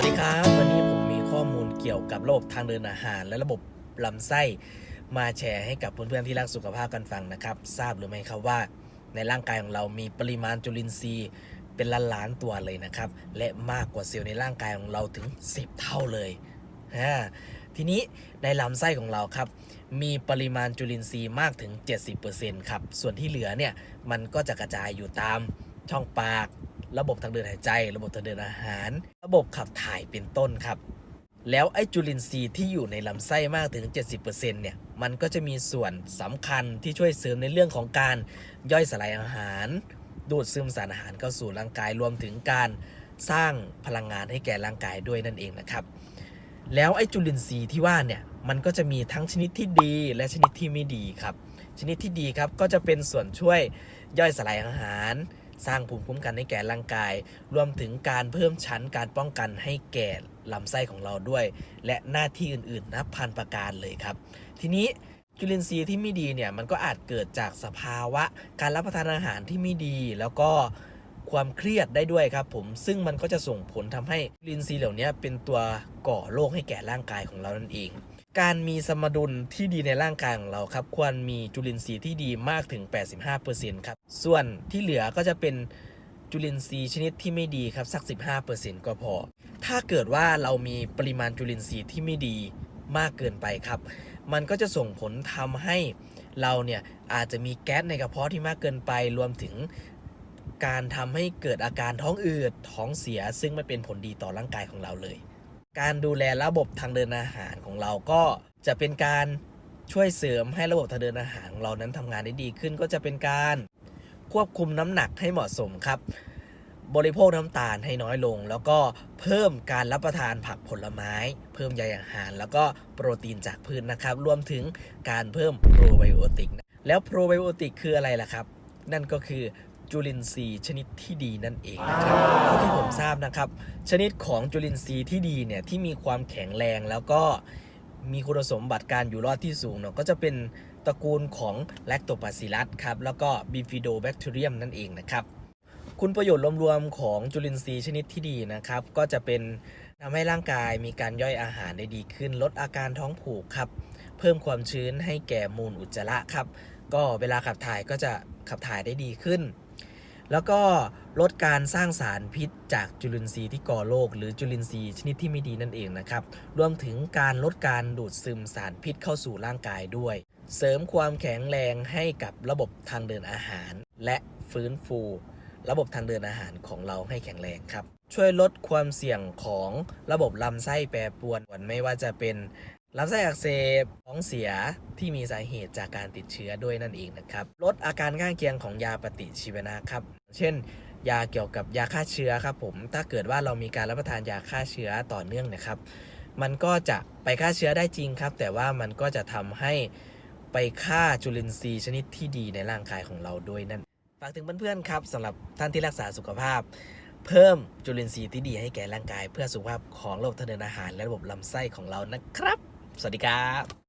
วัสดีครับ วันนี้ผมมีข้อมูลเกี่ยวกับระบบทางเดินอาหาร และระบบลำไส้มาแชร์ให้กับเพื่อนๆที่รักสุขภาพกันฟังนะครับ ทราบหรือไม่ครับว่า ในร่างกายของเรามีปริมาณจุลินทรีย์เป็นล้านล้านตัวเลยนะครับ และมากกว่าเซลล์ในร่างกายของเราถึง 10 เท่าเลยอ่าทีนี้ในลำไส้ของเราครับ มีปริมาณจุลินทรีย์มากถึง 70%ครับส่วนที่เหลือเนี่ยมันก็จะกระจายอยู่ตามช่องปาก ระบบทางเดินหายใจ ระบบทางเดินอาหาร ระบบขับถ่ายเป็นต้นครับ แล้วไอ้จุลินทรีย์ที่อยู่ในลำไส้มากถึง 70%เนี่ยมันก็จะมีส่วนสำคัญที่ช่วยเสริมในเรื่องของการย่อยสลายอาหาร ดูดซึมสารอาหารเข้าสู่ร่างกายรวมถึงการสร้างพลังงานให้แก่ร่างกายด้วยนั่นเองนะครับ แล้วไอ้จุลินทรีย์ที่ว่าเนี่ยมันก็จะมีทั้งชนิดที่ดีและชนิดที่ไม่ดีครับ ชนิดที่ดีครับก็จะเป็นส่วนช่วยย่อยสลายอาหาร สร้างภูมิคุ้มกันให้แก่ร่างกาย รวมถึงการเพิ่มชั้นการป้องกันให้แก่ลำไส้ของเราด้วย และหน้าที่อื่นๆนับพันประการเลยครับ ทีนี้จุลินทรีย์ที่ไม่ดีเนี่ยมันก็อาจเกิดจากสภาวะการรับประทานอาหารที่ไม่ดี แล้วก็ความเครียดได้ด้วยครับผมซึ่งมันก็จะส่งผลทำให้จุลินทรีย์เหล่านี้เป็นตัวก่อโรคให้แก่ร่างกายของเรานั่นเอง การมีสมดุลที่ดีในร่างกายของเราครับ ควรมีจุลินทรีย์ที่ดีมากถึง 85%ครับ ส่วนที่เหลือก็จะเป็นจุลินทรีย์ชนิดที่ไม่ดีครับ สัก 15%ก็พอ ถ้าเกิดว่าเรามีปริมาณจุลินทรีย์ที่ไม่ดีมากเกินไปครับ มันก็จะส่งผลทำให้เราเนี่ยอาจจะมีแก๊สในกระเพาะที่มากเกินไป รวมถึงการทำให้เกิดอาการท้องอืด ท้องเสีย ซึ่งไม่เป็นผลดีต่อร่างกายของเราเลย การดูแลระบบทางเดินอาหารของเราก็จะเป็นการช่วยเสริมให้ระบบทางเดินอาหารของเรานั้นทำงานได้ดีขึ้น ก็จะเป็นการควบคุมน้ำหนักให้เหมาะสมครับ บริโภคน้ำตาลให้น้อยลง แล้วก็เพิ่มการรับประทานผักผลไม้ เพิ่มใยอาหาร แล้วก็โปรตีนจากพืชนนะครับ รวมถึงการเพิ่มโปรไบโอติก แล้วโปรไบโอติกคืออะไรล่ะครับ นั่นก็คือ จุลินทรีย์ชนิดที่ดีนั่นเองนะครับเท่าที่ผมทราบนะครับ ชนิดของจุลินทรีย์ที่ดีเนี่ยที่มีความแข็งแรงแล้วก็มีคุณสมบัติการอยู่รอดที่สูงเนาะก็จะเป็นตระกูลของแลคโตบาซิลัสครับแล้วก็บิฟิโดแบคทีเรียมนั่นเองนะครับ คุณประโยชน์รวมๆของจุลินทรีย์ชนิดที่ดีนะครับ ก็จะเป็นทำให้ร่างกายมีการย่อยอาหารได้ดีขึ้น ลดอาการท้องผูกครับ เพิ่มความชื้นให้แก่มูลอุจจาระครับ ก็เวลาขับถ่ายก็จะขับถ่ายได้ดีขึ้น แล้วก็ลดการสร้างสารพิษจากจุลินทรีย์ที่ก่อโรคหรือจุลินทรีย์ชนิดที่ไม่ดีนั่นเองนะครับ รวมถึงการลดการดูดซึมสารพิษเข้าสู่ร่างกายด้วย เสริมความแข็งแรงให้กับระบบทางเดินอาหาร และฟื้นฟู ระบบทางเดินอาหารของเราให้แข็งแรงครับ ช่วยลดความเสี่ยงของระบบลำไส้แปรปรวนไม่ว่าจะเป็น ลำไส้อักเสบท้องเสียที่มีสาเหตุจากการติดเชื้อด้วยนั่นเองนะครับ ลดอาการข้างเคียงของยาปฏิชีวนะครับ เช่น ยาเกี่ยวกับยาฆ่าเชื้อครับผม ถ้าเกิดว่าเรามีการรับประทานยาฆ่าเชื้อต่อเนื่องนะครับ มันก็จะไปฆ่าเชื้อได้จริงครับ แต่ว่ามันก็จะทำให้ไปฆ่าจุลินทรีย์ชนิดที่ดีในร่างกายของเราด้วยนั่น ฝากถึงเพื่อนๆครับสำหรับท่านที่รักษาสุขภาพ เพิ่มจุลินทรีย์ที่ดีให้แก่ร่างกาย เพื่อสุขภาพของระบบทางเดินอาหาร และระบบลำไส้ของเรานะครับ สวัสดีครับ